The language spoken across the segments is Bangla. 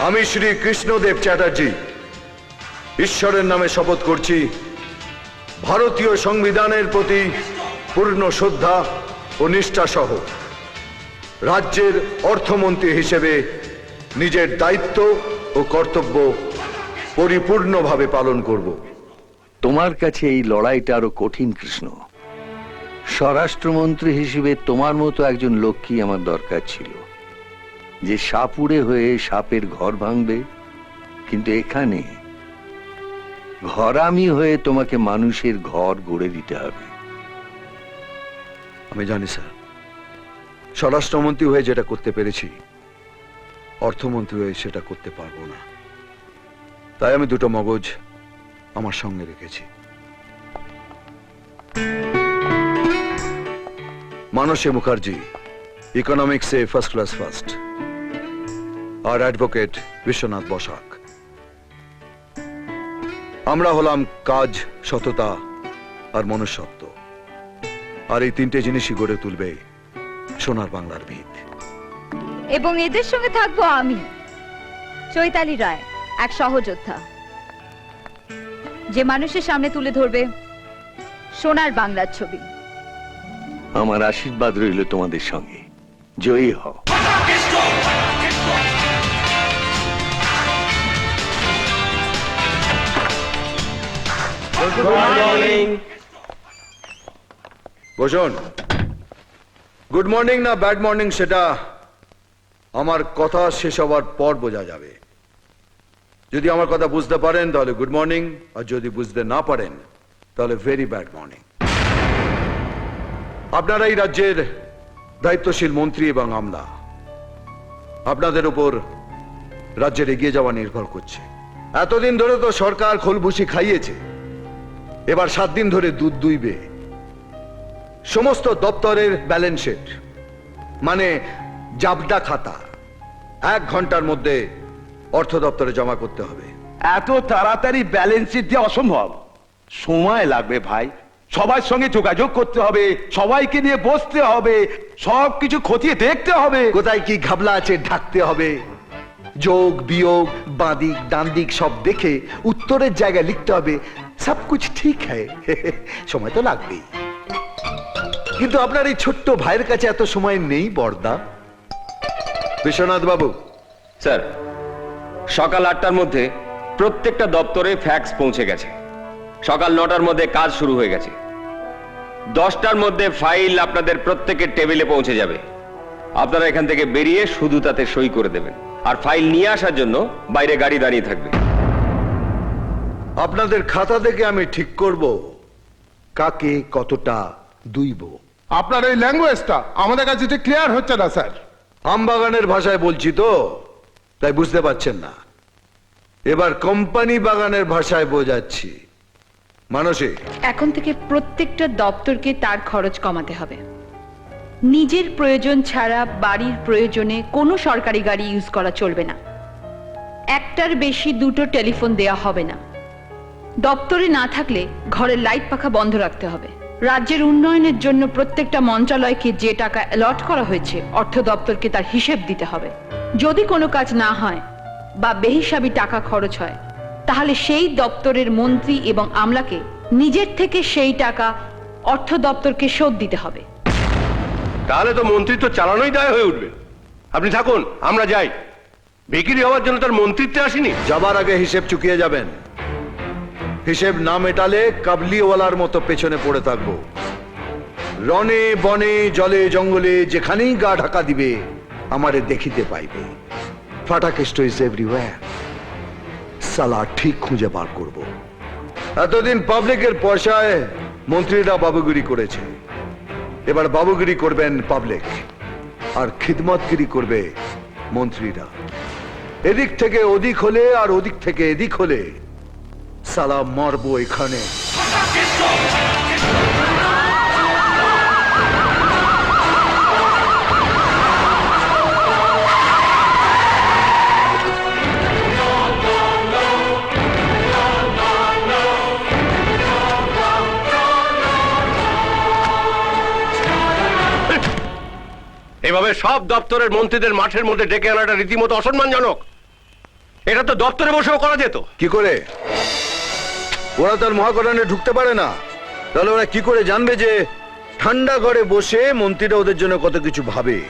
আমি শ্রী কৃষ্ণদেব চ্যাটার্জি। ঈশ্বরের নামে শপথ করছি, ভারতীয় সংবিধানের প্রতি পূর্ণ শ্রদ্ধা ও নিষ্ঠা সহ রাজ্যের অর্থমন্ত্রী হিসেবে নিজের দায়িত্ব ও কর্তব্য পরিপূর্ণভাবে পালন করব। তোমার কাছে এই লড়াইটা আরও কঠিন, কৃষ্ণ। স্বরাষ্ট্রমন্ত্রী হিসেবে তোমার মতো একজন লোককে আমার দরকার ছিল। যে সাপুড়ে হয়ে সাপের ঘর ভাঙবে, কিন্তু এখানে ঘরামি হয়ে তোমাকে মানুষের ঘর গড়ে দিতে হবে। আমি জানি, স্যার। স্বরাষ্ট্রমন্ত্রী হয়ে যেটা করতে পেরেছি, অর্থমন্ত্রী হয়ে সেটা করতে পারব না। তাই আমি দুটো মগজ আমার সঙ্গে রেখেছি। মানসী মুখার্জি ইকোনমিক্সে ফার্স্ট ক্লাস ফার্স্ট আর অ্যাডভোকেট বিশ্বনাথ বসাক। আমরা হলাম কাজ সততা আর মনুষ্যত্ব। আর এই তিনটে জিনিসই গড়ে তুলবে সোনার বাংলার ভিত। এবং এদের সঙ্গে থাকব আমি চৈতালি রায় এক সহযোদ্ধা। যে মানুষের সামনে তুলে ধরবে সোনার বাংলার ছবি। আমার আশীর্বাদ রইল তোমাদের সঙ্গে। জয়ী হও। বসুন। গুড মর্নিং না ব্যাড মর্নিং সেটা আমার কথা শেষ হওয়ার পর বোঝা যাবে। যদি আমার কথা বুঝতে পারেন তাহলে গুড মর্নিং আর যদি বুঝতে না পারেন তাহলে ভেরি ব্যাড মর্নিং আপনারা এই রাজ্যের দায়িত্বশীল মন্ত্রী এবং আমলা আপনাদের উপর রাজ্যের এগিয়ে যাওয়া নির্ভর করছে। এতদিন ধরে তো সরকার খোলভুসি খাইয়েছে। এবার সাত দিন ধরে দুধ দুইবে। সমস্ত দপ্তরের ব্যালেন্স শিট মানে জাবডা খাতা এক ঘণ্টার মধ্যে অর্থ দপ্তরে জমা করতে হবে। এত তাড়াতাড়ি ব্যালেন্স শিট দেওয়া অসম্ভব। সময় লাগবে ভাই। সবার সঙ্গে যোগাযোগ করতে হবে সবাইকে নিয়ে বসতে হবে সব কিছু খতিয়ে দেখতে হবে। কোথায় কি ঘাবলা আছে ঢাকতে হবে। যোগ বিয়োগ বাঁদিক ডান্দিক সব দেখে উত্তরের জায়গায় লিখতে হবে। সব কুছ ঠিক হ্যায়। সময় তো লাগবেই। কিন্তু আপনার এই ছোট্ট ভাইয়ের কাছে এত সময় নেই বর্দা বিশ্বনাথ বাবু, স্যার, সকাল আটটার মধ্যে প্রত্যেকটা দপ্তরে ফ্যাক্স পৌঁছে গেছে। সকাল নটার মধ্যে কাজ শুরু হয়ে গেছে। দশটার মধ্যে ফাইল আপনাদের প্রত্যেকের টেবিলে পৌঁছে যাবে। আপনারা এখান থেকে বেরিয়ে শুধু তাতে সই করে দেবেন। আর ফাইল নিয়ে আসার জন্য বাইরে গাড়ি দাঁড়িয়ে থাকবে। আপনাদের খাতা থেকে আমি ঠিক করব কাকে কতটা দুইব। আপনার এই ল্যাঙ্গুয়েজটা আমাদের কাছে ঠিক ক্লিয়ার হচ্ছে না স্যার। আমবাগানের ভাষায় বলছি তো তাই বুঝতে পারছেন না। এবার কোম্পানি বাগানের ভাষায় বোঝাচ্ছি। মানসী। এখন থেকে প্রত্যেকটা দপ্তরকে তার খরচ কমাতে হবে। নিজের প্রয়োজন ছাড়া বাড়ির প্রয়োজনে কোনো সরকারি গাড়ি ইউজ করা চলবে না। একটার বেশি দুটো টেলিফোন দেয়া হবে না। দপ্তরে না থাকলে ঘরের লাইট পাখা বন্ধ রাখতে হবে। রাজ্যের উন্নয়নের জন্য প্রত্যেকটা মন্ত্রণালয়কে যে টাকা অ্যালট করা হয়েছে অর্থ দপ্তরকে তার হিসেব দিতে হবে। যদি কোনো কাজ না হয় বা বেহিসাবি টাকা খরচ হয় তাহলে সেই দপ্তরের মন্ত্রী এবং আমলাকে নিজের থেকে সেই টাকা অর্থ দপ্তরকে শোধ দিতে হবে। তাহলে তো মন্ত্রী তো চালানোই দায় হয়ে উঠবে। আপনি থাকুন আমরা যাই। বিক্রি হওয়ার জন্য তার মন্ত্রিত্বে আসিনি। যাবার আগে হিসেব চুকিয়ে যাবেন। হিসেব না মেটালে কাবলিওয়ালার মতো পেছনে পড়ে থাকব। রনে বনে, জলে, জঙ্গলে যেখানেই গা ঢাকা দিবে, আমারে দেখিতে পাইবে। ফাটাকেষ্ট ইজ এভরিওয়্যার সালা ঠিক খুঁজে বার করব। এতদিন পাবলিকের পয়সায় মন্ত্রীরা বাবুগিরি করেছে। এবার বাবুগিরি করবেন পাবলিক, আর খিদমতগিরি করবে মন্ত্রীরা। এদিক থেকে ওদিক হলে, আর ওদিক থেকে এদিক হলে সালা মারবো এখানে। এভাবে সব দপ্তরের মন্ত্রীদের মাঠের মধ্যে ডেকে আনাটা রীতিমতো অসম্মানজনক। এটা তো দপ্তরে বসেও করা যেত। কি করে? ওরা তার মহাকরণে ঢুকতে পারে না। তাহলে ওরা কি করে জানবে যে ঠান্ডা ঘরে বসে মন্ত্রীরা ওদের জন্য কত কিছু ভাবে?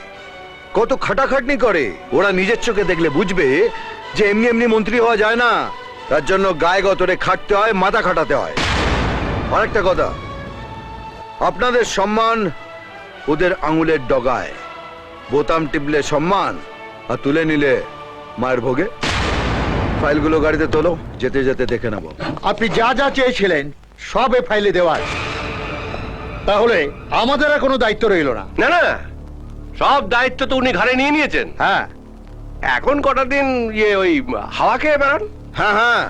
কত খাটাখাটনি করে? ওরা নিজের চোখে দেখলে বুঝবে যে এমনি এমনি মন্ত্রী হওয়া যায় না। তার জন্য গায়ে গতরে খাটতে হয়, মাথা খাটাতে হয়। আরেকটা কথা, আপনাদের সম্মান ওদের আঙুলের ডগায়। বোতাম টিপলে সম্মান, আর তুলে নিলে মায়ের ভোগে। ফাইলগুলো গাড়িতে তোলো যেতে যেতে দেখে নেব। আপনি যা যা চেয়েছিলেন সব এ ফাইলে দেওয়া আছে। তাহলে আমাদের আর কোনো দায়িত্ব রইল না না না। সব দায়িত্ব তো উনি ঘাড়ে নিয়ে নিয়েছেন। হ্যাঁ। এখন কটা দিন ইয়ে ওই হাওয়া খেয়ে বেড়ান? হ্যাঁ হ্যাঁ।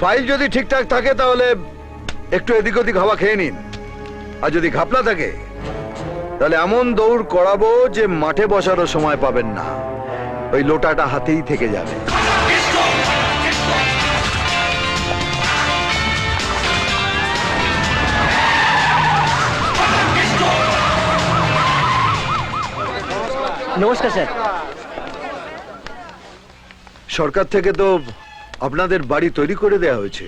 ফাইল যদি ঠিকঠাক থাকে তাহলে একটু এদিক ওদিক হাওয়া খেয়ে নিন। আর যদি ঘাপলা থাকে তাহলে এমন দৌড় করাবো যে মাঠে বসারও সময় পাবেন না। ওই লোটাটা হাতেই থেকে যাবে। নমস্কার স্যার। সরকার থেকে তো আপনাদের বাড়ি তৈরি করে দেয়া হয়েছে।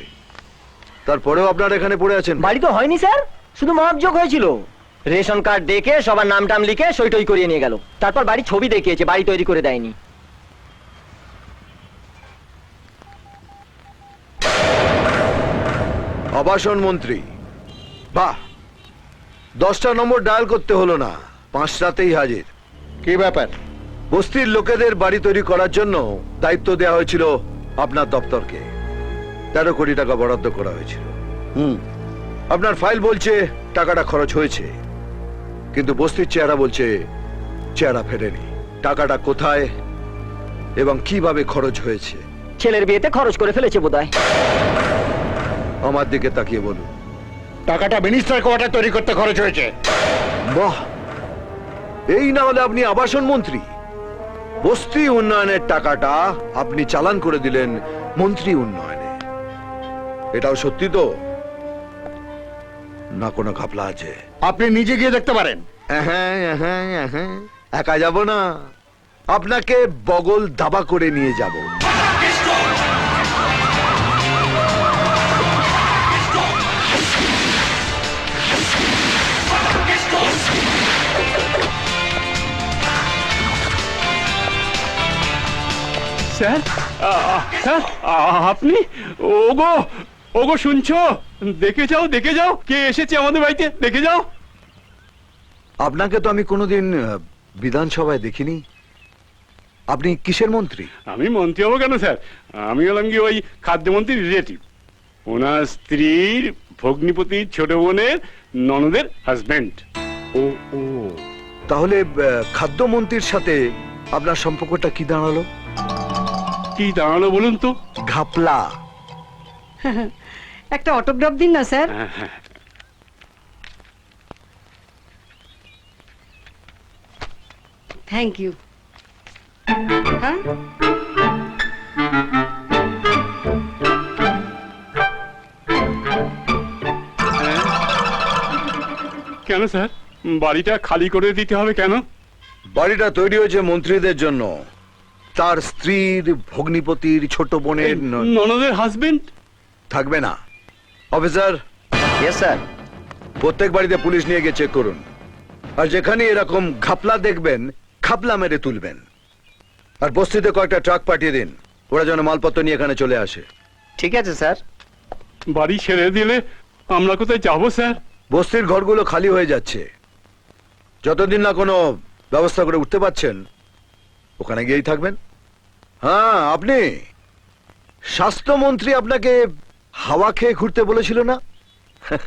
তারপরেও আপনারা এখানে পড়ে আছেন। বাড়ি তো হয়নি স্যার। শুধু মহাবযোগ হয়েছিল। রেশন কার্ড দেখে সবার নাম টাম লিখে সই টই করিয়ে নিয়ে গেল। তারপর বাড়ি ছবি দেখিয়েছে বাড়ি তৈরি করে দেয়নি। আবাসন মন্ত্রী বাহ দশটা নম্বর ডায়াল করতে হলো না পাঁচটাতেই হাজির। কি ব্যাপার? বস্তির লোকেদের বাড়ি তৈরি করার জন্য দায়িত্ব দেওয়া হয়েছিল আপনার দপ্তরকে। তেরো কোটি টাকা বরাদ্দ করা হয়েছিল। হুম আপনার ফাইল বলছে টাকাটা খরচ হয়েছে। কিন্তু বস্তির চেহারা বলছে চেহারা ফেরেনি। টাকাটা কোথায় এবং কীভাবে খরচ হয়েছে? ছেলের বিয়েতে খরচ করে ফেলেছে বোধহয়। আমার দিকে তাকিয়ে বলুন। টাকাটা মিনিস্টার কোয়ার্টার তৈরি করতে খরচ হয়েছে। বাহ এই না হলে আপনি আবাসন মন্ত্রী। বস্তি উন্নয়নের টাকাটা আপনি চালান করে দিলেন মন্ত্রী উন্নয়নে। এটাও সত্যি তো? না কোনো ঘাপলা আছে? আপনি নিজে গিয়ে দেখতে পারেন। হ্যাঁ হ্যাঁ হ্যাঁ একা যাব না। আপনাকে বগল দাবা করে নিয়ে যাব। স্যার। আপনি? ওগো ওগো শুনছো? দেখে যাও দেখে যাও। কে এসেছে আমাদের বাড়িতে? দেখে যাও। আপনাকে তো আমি কোনোদিন বিধানসভায় দেখিনি। আপনি কিসের মন্ত্রী? আমি মন্ত্রী হব কেন স্যার? আমি হলাম কি ওই খাদ্যমন্ত্রীর রিলেটিভ। ওনার স্ত্রীর ভগ্নিপতির ছোট বোনের ননদের হাজব্যান্ড। ও ও। তাহলে খাদ্যমন্ত্রীর সাথে আপনার সম্পর্কটা কি দাঁড়াল? কি দাঁড়াল বলুন তো? ঘাপলা। একটা অটোগ্রাফ দিন না স্যার। হ্যাঁ, হ্যাঁ। থ্যাংক ইউ হ্যাঁ? কেন স্যার? বাড়িটা খালি করে দিতে হবে কেন? বাড়িটা তৈরি হয়েছে মন্ত্রীদের জন্য। তার স্ত্রীর ভগ্নিপতির ছোট বোনের ন- ননদের হাজবেন্ড থাকবে না। অফিসার ইয়েস স্যার প্রত্যেক বাড়িতে পুলিশ নিয়ে গিয়ে চেক করুন। আর যেখানে এরকম ঘাপলা দেখবেন খাপলা মেরে তুলবেন। আর বস্তিতে কয়েকটা ট্রাক পাঠিয়ে দিন। ওরা যেন মালপত্র নিয়ে এখানে চলে আসে। ঠিক আছে স্যার বাড়ি ছেড়ে দিলে আমরা কোথায় যাব স্যার বস্তির ঘরগুলো খালি হয়ে যাচ্ছে। যতদিন না কোনো ব্যবস্থা করে উঠতে পারছেন ওখানে গিয়েই থাকবেন। হ্যাঁ আপনি? স্বাস্থ্যমন্ত্রী আপনাকে হাওয়া খেয়ে ঘুরতে বলেছিল না?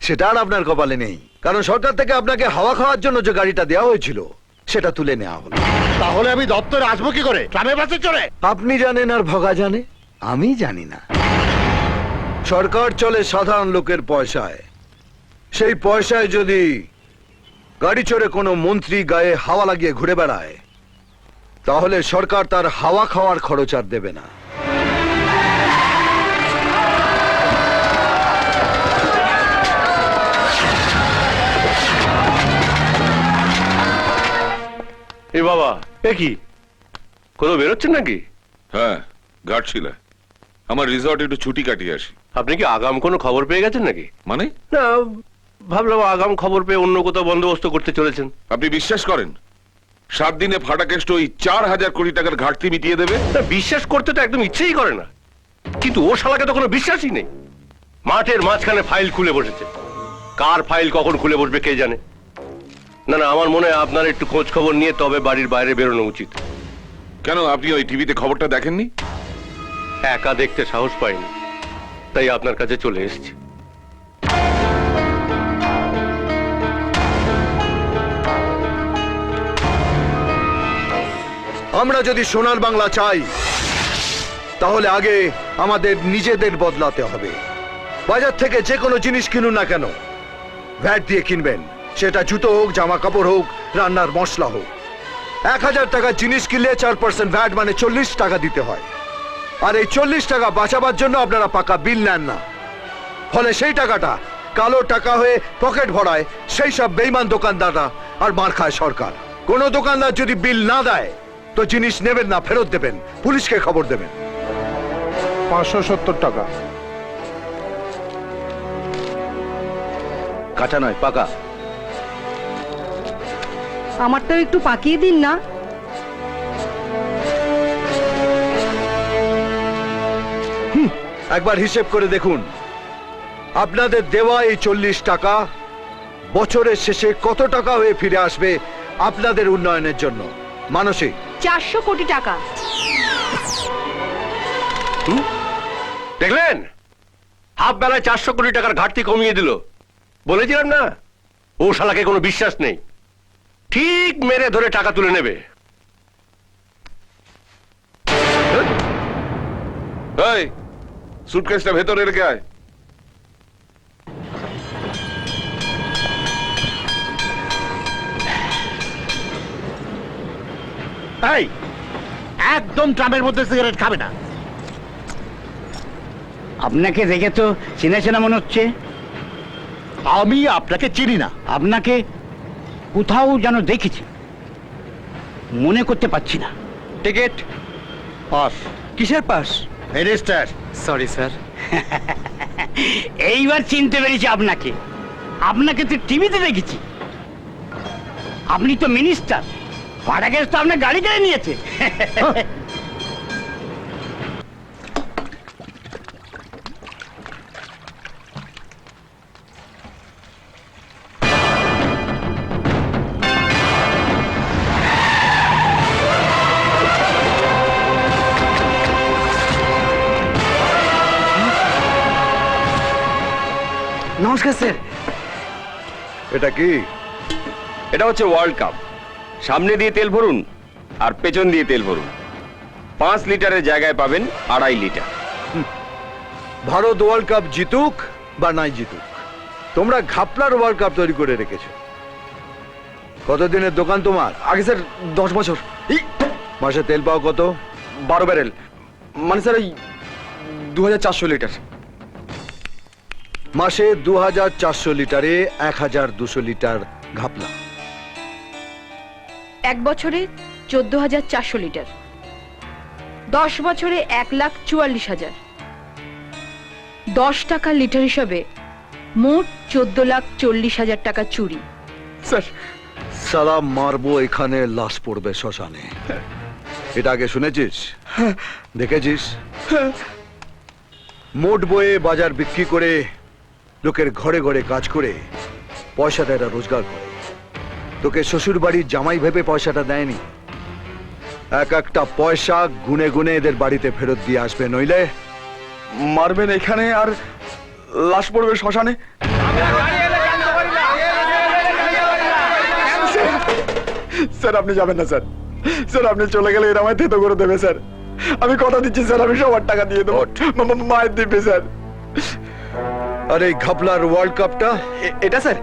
সেটা আর আপনার কপালে নেই কারণ সরকার থেকে আপনাকে হাওয়া খাওয়ার জন্য যে গাড়িটা দেওয়া হয়েছিল সেটা তুলে নেওয়া হলো। তাহলে আমি দপ্তরে আসব কি করে? ট্রামে বাসে চড়ে? আপনি জানেন আর ভগা জানে? আমি জানি না। সরকার চলে সাধারণ লোকের পয়সায়। সেই পয়সায় যদি গাড়ি চড়ে কোনো মন্ত্রী গায়ে হাওয়া লাগিয়ে ঘুরে বেড়ায় তাহলে সরকার তার হাওয়া খাওয়ার খরচ আর দেবে না। এ বাবা এ কি? কোথাও বেরোচ্ছেন নাকি? হ্যাঁ ঘাটশিলা। আমার রিসর্ট একটু ছুটি কাটিয়ে আসি। আপনি কি আগাম কোনো খবর পেয়ে গেছেন নাকি? মানে? না ভাবলাম আগাম খবর পেয়ে অন্য কোথাও বন্দোবস্ত করতে চলেছেন। আপনি বিশ্বাস করেন? সাত দিনে ফাটাকেষ্ট ওই চার হাজার কোটি টাকার ঘাটতি মিটিয়ে দেবে। না বিশ্বাস করতে তো একদম ইচ্ছেই করে না। কিন্তু ও শালাকে তো কোনো বিশ্বাসই নেই। মাঠের মাঝখানে ফাইল খুলে বসেছে। কার ফাইল কখন খুলে বসবে কে জানে? না না আমার মনে হয় আপনার একটু খোঁজ খবর নিয়ে তবে বাড়ির বাইরে বেরোনো উচিত। কেন আপনি ওই টিভিতে খবরটা দেখেননি? একা দেখতে সাহস পাইনি। তাই আপনার কাছে চলে এসেছি। আমরা যদি সোনার বাংলা চাই, তাহলে আগে আমাদের নিজেদের বদলাতে হবে। বাজার থেকে যে কোনো জিনিস কিনুন না কেন। ভ্যাট দিয়ে কিনবেন। সেটা জুতো হোক জামা কাপড় হোক, রান্নার মশলা হোক। এক হাজার টাকার জিনিস কিনলে চার পার্সেন্ট ভ্যাট মানে চল্লিশ টাকা দিতে হয়। আর এই চল্লিশ টাকা বাঁচাবার জন্য আপনারা পাকা বিল নেন না। ফলে সেই টাকাটা কালো টাকা হয়ে পকেট ভরায়, সেই সব বেইমান দোকানদাররা আর মার খায় সরকার। কোনো দোকানদার যদি বিল না দেয় তো জিনিস নেবেন না ফেরত দেবেন। পুলিশকে খবর দেবেন। পাঁচশো সত্তর টাকা। কাঁচা নয় পাকা। আমারটাও একটু পাকিয়ে দিন না। একবার হিসেব করে দেখুন। আপনাদের দেওয়া এই চল্লিশ টাকা বছরের শেষে কত টাকা হয়ে ফিরে আসবে আপনাদের উন্নয়নের জন্য? মানসিক। চারশো কোটি টাকা। দেখলেন? হাফ বেলায় চারশো কোটি টাকার ঘাটতি কমিয়ে দিল। বলেছিলাম না? ও শালাকে কোনো বিশ্বাস নেই। ঠিক মেরে ধরে টাকা তুলে নেবে। এই সুটকেসটা ভেতরে রেখে আয়। এই একদম ট্রামের মধ্যে সিগারেট খাবে না। আপনাকে দেখে তো চেনা চেনা মনে হচ্ছে। আমি আপনাকে চিনি না। আপনাকে কোথাও যেন দেখেছি। মনে করতে পারছি না। টিকিট? পাস। কিসের পাস? Minister sorry sir. এইবার চিনতে পেরেছি আপনাকে। আপনাকে তো টিভিতে দেখেছি। আপনি তো মিনিস্টার। ভাড়া গ্যাস তো আপনার গাড়ি কেড়ে নিয়েছে নমস্কার স্যার এটা কি? এটা হচ্ছে ওয়ার্ল্ড কাপ সামনে দিয়ে তেল ভরুন আর পেছন দিয়ে তেল ভরুন। পাঁচ লিটারের জায়গায় পাবেন আড়াই লিটার। ভারত ওয়ার্ল্ড কাপ জিতুক বা নাই জিতুক, তোমরা ঘাপলার ওয়ার্ল্ড কাপ তৈরি করে রেখেছো। কতদিনের দোকান তোমার? আগে স্যার, দশ বছর। মাসে তেল পাও কত? বারো ব্যারেল। মানে স্যার, ওই দু হাজার চারশো লিটার। মাসে দু হাজার চারশো লিটারে এক হাজার দুশো লিটার ঘাপলা। এক বছরে চোদ্দ হাজার চারশো লিটার। দশ বছরে এক লাখ চুয়াল্লিশ হাজার। দশ টাকা লিটার হিসাবে মোট চোদ্দ লাখ চল্লিশ হাজার টাকা চুরি। স্যার সালা মারবো এখানে লাশ পড়বে শ্মশানে। এটা আগে শুনেছিস? দেখেছিস? মোট বয়ে বাজার বিক্রি করে লোকের ঘরে ঘরে কাজ করে পয়সাটা এরা রোজগার করে। তোকে শ্বশুর বাড়ির জামাই ভেবে পয়সাটা দেয়নি। এক একটা পয়সা গুনে গুনে এদের বাড়িতে ফেরত দিয়ে আসবে নইলে মারবেন এখানে আর লাশ পড়বে শ্মশানে। স্যার আপনি যাবেন না স্যার। স্যার আপনি চলে গেলে এরা আমায় থেতো করে দেবে স্যার। আমি কথা দিচ্ছি স্যার আমি সবার টাকা দিয়ে দেবো। মায়ের দিবে স্যার। আর এই ঘাপলার ওয়ার্ল্ড কাপটা এটা স্যার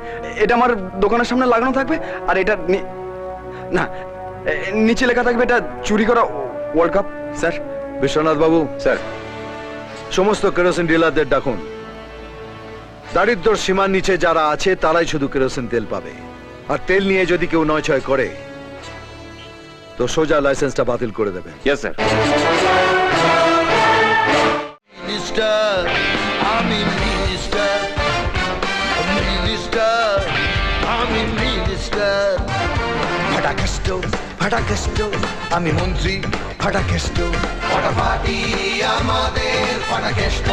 এটা আমার দোকানের সামনে লাগানো থাকবে আর এটা না নিচে লেখা থাকবে এটা চুরি করা ওয়ার্ল্ড কাপ স্যার। বিশ্বনাথ বাবু স্যার সমস্ত কেরোসিন ডিলারদের ডাকুন। দারিদ্র সীমার নিচে যারা আছে তারাই শুধু কেরোসিন তেল পাবে। আর তেল নিয়ে যদি কেউ নয় ছয় করে তো সোজা লাইসেন্সটা বাতিল করে দেবে। ইয়েস স্যার মিনিস্টার আমি ফাটাকেষ্ট আমি মন্ত্রী ফাটাকেষ্ট। ফাটাফাটি আমাদের ফাটাকেষ্ট।